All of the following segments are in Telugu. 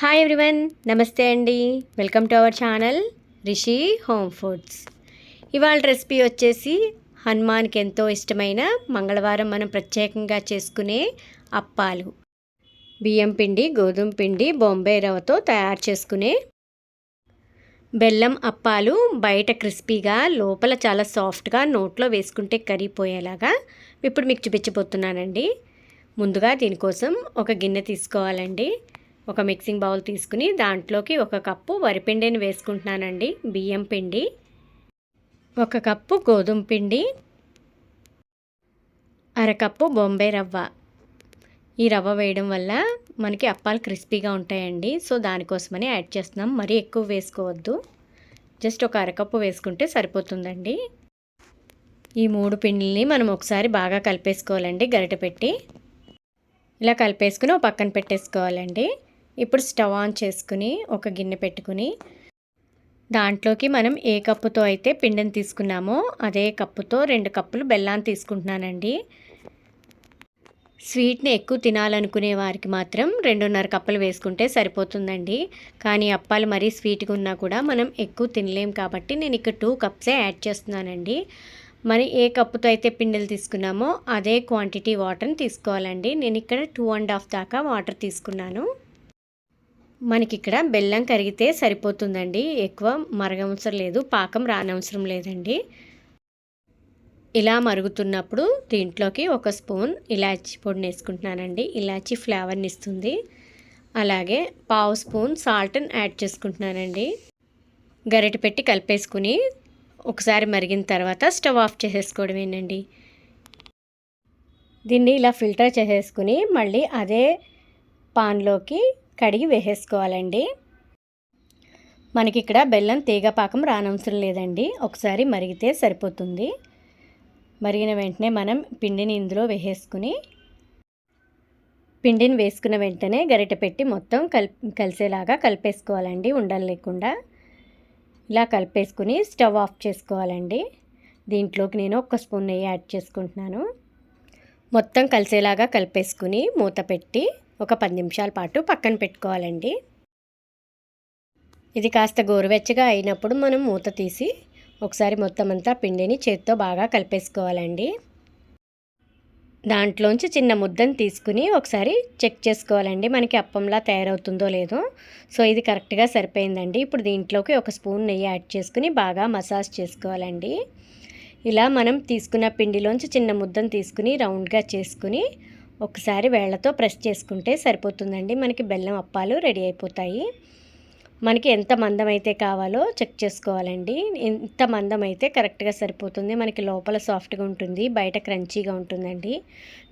హాయ్ ఎవ్రీవన్ నమస్తే అండి. Welcome to our channel Rishi home foods ఇవాళ రెసిపీ వచ్చేసి హనుమాన్కి ఎంతో ఇష్టమైన మంగళవారం మనం ప్రత్యేకంగా చేసుకునే అప్పాలు. బియ్యం పిండి గోధుమ పిండి బొంబే రవ్వతో తయారు చేసుకునే బెల్లం అప్పాలు బయట క్రిస్పీగా లోపల చాలా సాఫ్ట్గా నోట్లో వేసుకుంటే కరిగిపోయేలాగా ఇప్పుడు మీకు చూపించబోతున్నానండి. ముందుగా దీనికోసం ఒక గిన్నె తీసుకోవాలండి. ఒక మిక్సింగ్ బౌల్ తీసుకుని దాంట్లోకి ఒక కప్పు వరిపిండిని వేసుకుంటున్నానండి. బియ్యం పిండి ఒక కప్పు గోధుమ పిండి అరకప్పు బొంబే రవ్వ. ఈ రవ్వ వేయడం వల్ల మనకి అప్పాలు క్రిస్పీగా ఉంటాయండి. సో దానికోసమని యాడ్ చేస్తున్నాం. మరీ ఎక్కువ వేసుకోవద్దు. జస్ట్ ఒక అరకప్పు వేసుకుంటే సరిపోతుందండి. ఈ మూడు పిండిల్ని మనం ఒకసారి బాగా కలిపేసుకోవాలండి గరిట పెట్టి. ఇలా కలిపేసుకుని ఒక పక్కన పెట్టేసుకోవాలండి. ఇప్పుడు స్టవ్ ఆన్ చేసుకుని ఒక గిన్నె పెట్టుకుని దాంట్లోకి మనం ఏ కప్పుతో అయితే పిండిని తీసుకున్నామో అదే కప్పుతో రెండు కప్పులు బెల్లాన్ని తీసుకుంటున్నానండి. స్వీట్ని ఎక్కువ తినాలనుకునే వారికి మాత్రం రెండున్నర కప్పులు వేసుకుంటే సరిపోతుందండి. కానీ అప్పాలు మరీ స్వీట్గా ఉన్నా కూడా మనం ఎక్కువ తినలేం కాబట్టి నేను ఇక్కడ టూ కప్సే యాడ్ చేస్తున్నానండి. మరి ఏ కప్పుతో అయితే పిండిలు తీసుకున్నామో అదే క్వాంటిటీ వాటర్ని తీసుకోవాలండి. నేను ఇక్కడ టూ అండ్ హాఫ్ దాకా వాటర్ తీసుకున్నాను. మనకి ఇక్కడ బెల్లం కరిగితే సరిపోతుందండి. ఎక్కువ మరగవసరం లేదు. పాకం రానవసరం లేదండి. ఇలా మరుగుతున్నప్పుడు దీంట్లోకి ఒక స్పూన్ ఇలాచి పొడిని వేసుకుంటున్నానండి. ఇలాచి ఫ్లేవర్ని ఇస్తుంది. అలాగే పావు స్పూన్ సాల్ట్ని యాడ్ చేసుకుంటున్నానండి. గరిటె పెట్టి కలిపేసుకుని ఒకసారి మరిగిన తర్వాత స్టవ్ ఆఫ్ చేసేసుకోవడమేనండి. దీన్ని ఇలా ఫిల్టర్ చేసేసుకుని మళ్ళీ అదే పాన్లోకి కడిగి వేసేసుకోవాలండి. మనకి ఇక్కడ బెల్లం తీగ పాకం రానవసరం లేదండి. ఒకసారి మరిగితే సరిపోతుంది. మరిగిన వెంటనే మనం పిండిని ఇందులో వేసేసుకుని పిండిని వేసుకున్న వెంటనే గరిటె పెట్టి మొత్తం కల్ కలిసేలాగా కలిపేసుకోవాలండి ఉండలు లేకుండా. ఇలా కలిపేసుకుని స్టవ్ ఆఫ్ చేసుకోవాలండి. దీంట్లోకి నేను ఒక స్పూన్ నెయ్యి యాడ్ చేసుకుంటున్నాను. మొత్తం కలిసేలాగా కలిపేసుకుని మూత పెట్టి ఒక పది నిమిషాల పాటు పక్కన పెట్టుకోవాలండి. ఇది కాస్త గోరువెచ్చగా అయినప్పుడు మనం మూత తీసి ఒకసారి మొత్తం అంతా పిండిని చేత్తో బాగా కలిపేసుకోవాలండి. దాంట్లోంచి చిన్న ముద్దను తీసుకుని ఒకసారి చెక్ చేసుకోవాలండి. మనకి అప్పంలా తయారవుతుందో లేదో. సో ఇది కరెక్ట్గా సరిపోయిందండి. ఇప్పుడు దీంట్లోకి ఒక స్పూన్ నెయ్యి యాడ్ చేసుకుని బాగా మసాజ్ చేసుకోవాలండి. ఇలా మనం తీసుకున్న పిండిలోంచి చిన్న ముద్దను తీసుకుని రౌండ్గా చేసుకుని ఒకసారి వేళ్ళతో ప్రెస్ చేసుకుంటే సరిపోతుందండి. మనకి బెల్లం అప్పాలు రెడీ అయిపోతాయి. మనకి ఎంత మందం అయితే కావాలో చెక్ చేసుకోవాలండి. ఎంత మందం అయితే కరెక్ట్గా సరిపోతుంది. మనకి లోపల సాఫ్ట్గా ఉంటుంది. బయట క్రంచీగా ఉంటుందండి.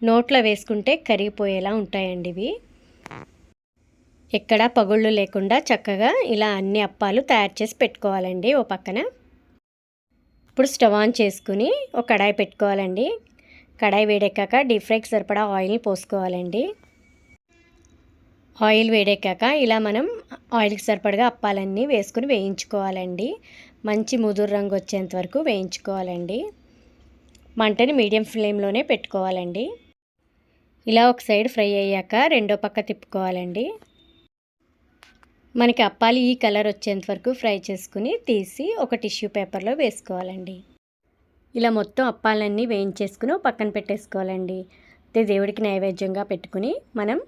నోట్లో వేసుకుంటే కరిగిపోయేలా ఉంటాయండి ఇవి. ఎక్కడ పగుళ్ళు లేకుండా చక్కగా ఇలా అన్ని అప్పాలు తయారు చేసి పెట్టుకోవాలండి ఓ పక్కన. ఇప్పుడు స్టవ్ ఆన్ చేసుకుని ఒక కడాయి పెట్టుకోవాలండి. కడాయి వేడెక్కాక డీప్ ఫ్రైకి సరిపడా ఆయిల్ని పోసుకోవాలండి. ఆయిల్ వేడెక్కాక ఇలా మనం ఆయిల్కి సరిపడగా అప్పాలన్నీ వేసుకుని వేయించుకోవాలండి. మంచి ముదురు రంగు వచ్చేంత వరకు వేయించుకోవాలండి. మంటని మీడియం ఫ్లేమ్లోనే పెట్టుకోవాలండి. ఇలా ఒక సైడ్ ఫ్రై అయ్యాక రెండో పక్క తిప్పుకోవాలండి. మనకి అప్పాలు ఈ కలర్ వచ్చేంత వరకు ఫ్రై చేసుకుని తీసి ఒక టిష్యూ పేపర్లో వేసుకోవాలండి. ఇలా మొత్తం అప్పాలన్నీ వేయించేసుకుని పక్కన పెట్టేసుకోవాలండి. దేవుడికి నైవేద్యంగా పెట్టుకుని మనం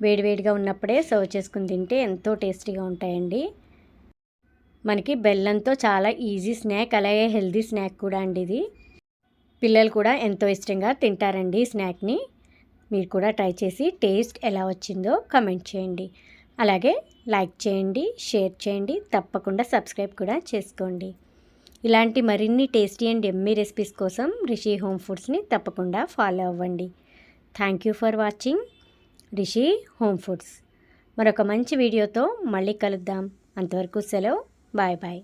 వేడివేడిగా ఉన్నప్పుడే సర్వ్ చేసుకుని తింటే ఎంతో టేస్టీగా ఉంటాయండి. మనకి బెల్లంతో చాలా ఈజీ స్నాక్ అలాగే హెల్దీ స్నాక్ కూడా అండి ఇది. పిల్లలు కూడా ఎంతో ఇష్టంగా తింటారండి ఈ స్నాక్ని. మీరు కూడా ట్రై చేసి టేస్ట్ ఎలా వచ్చిందో కమెంట్ చేయండి. అలాగే లైక్ చేయండి షేర్ చేయండి తప్పకుండా సబ్స్క్రైబ్ కూడా చేసుకోండి. ఇలాంటి మరిన్ని టేస్టీ అండ్ ఎమ్మీ రెసిపీస్ కోసం రిషి హోమ్ ఫుడ్స్ని తప్పకుండా ఫాలో అవ్వండి. Thank you for watching Rishi home foods. మరొక మంచి వీడియోతో మళ్ళీ కలుద్దాం. అంతవరకు సెలవు. Bye bye